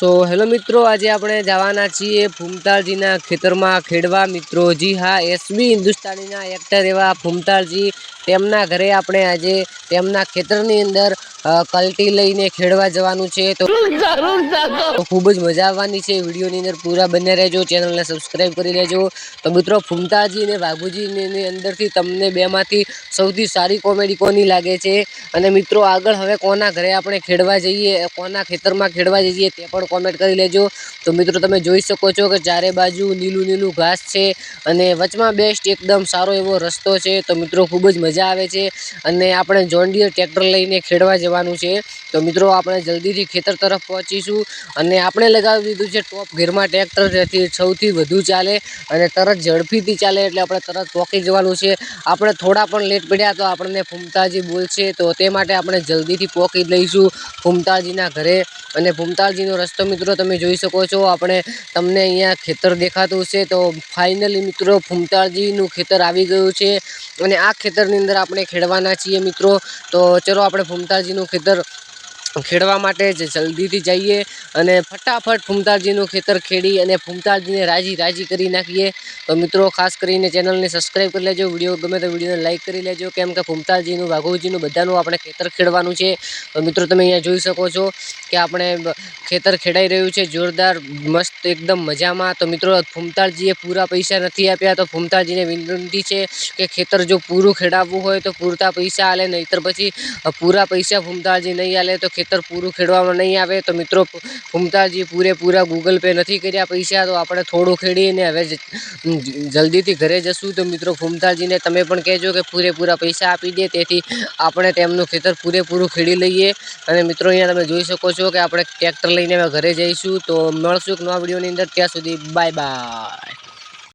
So hello મિત્રો, આજે આપણે જવાના છીએ ફૂમતાળજીના ખેતરમાં ખેડવા મિત્રો. જી હા એસબી હિન્દુસ્તાનીના એક્ટર એવા ફૂમતાળજી તેમના ઘરે આપણે આજે તેમના ખેતરની અંદર કલટી લઈને ખેડવા જવાનું છે તો ખૂબ જ મજા આવવાની છે. વિડીયોની અંદર પૂરા બને રહેજો. ચેનલને સબસ્ક્રાઈબ કરી લેજો. તો મિત્રો ફૂમતાજી અને વાઘુજીની અંદરથી તમને બેમાંથી સૌથી સારી કોમેડી કોની લાગે છે? અને મિત્રો આગળ હવે કોના ઘરે આપણે ખેડવા જઈએ કોના ખેતરમાં ખેડવા જઈએ તે પણ કોમેન્ટ કરી લેજો. તો મિત્રો તમે જોઈ શકો છો કે ચારે બાજુ લીલું લીલું ઘાસ છે અને વચમાં બેસ્ટ એકદમ સારો એવો રસ્તો છે. તો મિત્રો ખૂબ જ મજા આવે છે અને આપણે જોન્ડિયર ટ્રેક્ટર લઈને ખેડવા જવાનું છે. તો મિત્રો આપણે જલ્દીથી ખેતર તરફ પહોંચીશું અને આપણે લગાવી દીધું છે ટોપ ગેરમાં ટ્રેક્ટર જેથી સૌથી વધુ ચાલે અને તરત ઝડપીથી ચાલે એટલે આપણે તરત પહોંચી જવાનું છે. આપણે થોડા પણ લેટ પડ્યા તો આપણને ફૂમતાજી બોલશે તો તે માટે આપણે જલ્દીથી પહોંચી લઈશું ફૂમતાજીના ઘરે. અને ભૂમતાલજીનો રસ્તો મિત્રો તમે જોઈ શકો છો, આપણે તમને અહીંયા ખેતર દેખાતું છે, તો ફાઇનલી મિત્રો ભૂમતાલજીનું ખેતર આવી ગયું છે અને આ ખેતરની અંદર આપણે ખેડવાના છીએ મિત્રો. તો ચલો આપણે ભૂમતાલજીનું ખેતર ખેડવા માટે જ જલ્દીથી જઈએ અને ફટાફટ ફૂમતાજીનું ખેતર ખેડી અને ફૂમતાજીને રાજી રાજી કરી નાખીએ. તો મિત્રો, ખાસ કરીને ચેનલને સબસ્ક્રાઈબ કરી લેજો, વીડિયો ગમે તો વિડીયોને લાઈક કરી લેજો. કેમ કે ફૂમતાજીનું વાઘોજીનું બધાનું આપણે ખેતર ખેડવાનું છે. તો મિત્રો, તમે અહીંયા જોઈ શકો છો કે આપણે ખેતર ખેડાઈ રહ્યું છે. જોરદાર, મસ્ત, એકદમ મજામાં. તો મિત્રો ફૂમતાળજીએ પૂરા પૈસા નથી આપ્યા. તો ફૂમતાજીને વિનંતી છે કે ખેતર જો પૂરું ખેડાવવું હોય તો પૂરતા પૈસા આલે. નહીંતર પછી પૂરા પૈસા ફૂમતાળજી નહીં આલે તો ખેતર પૂરું ખેડવામાં નહીં આવે તો મિત્રો ફૂમતાજી પૂરેપૂરા ગૂગલ પે નથી કર્યા પૈસા, તો આપણે થોડું ખેડીને હવે જલ્દીથી ઘરે જશું. તો મિત્રો ફૂમતાજીને તમે પણ કહેજો કે પૂરેપૂરા પૈસા આપી દે, તેથી આપણે તેમનું ખેતર પૂરેપૂરું ખેડી લઈએ. અને મિત્રો અહીંયા તમે જોઈ શકો છો કે આપણે ટ્રેક્ટર લઈને હવે ઘરે જઈશું. તો મળશું એક નવા વિડીયોની અંદર. ત્યાં સુધી બાય બાય.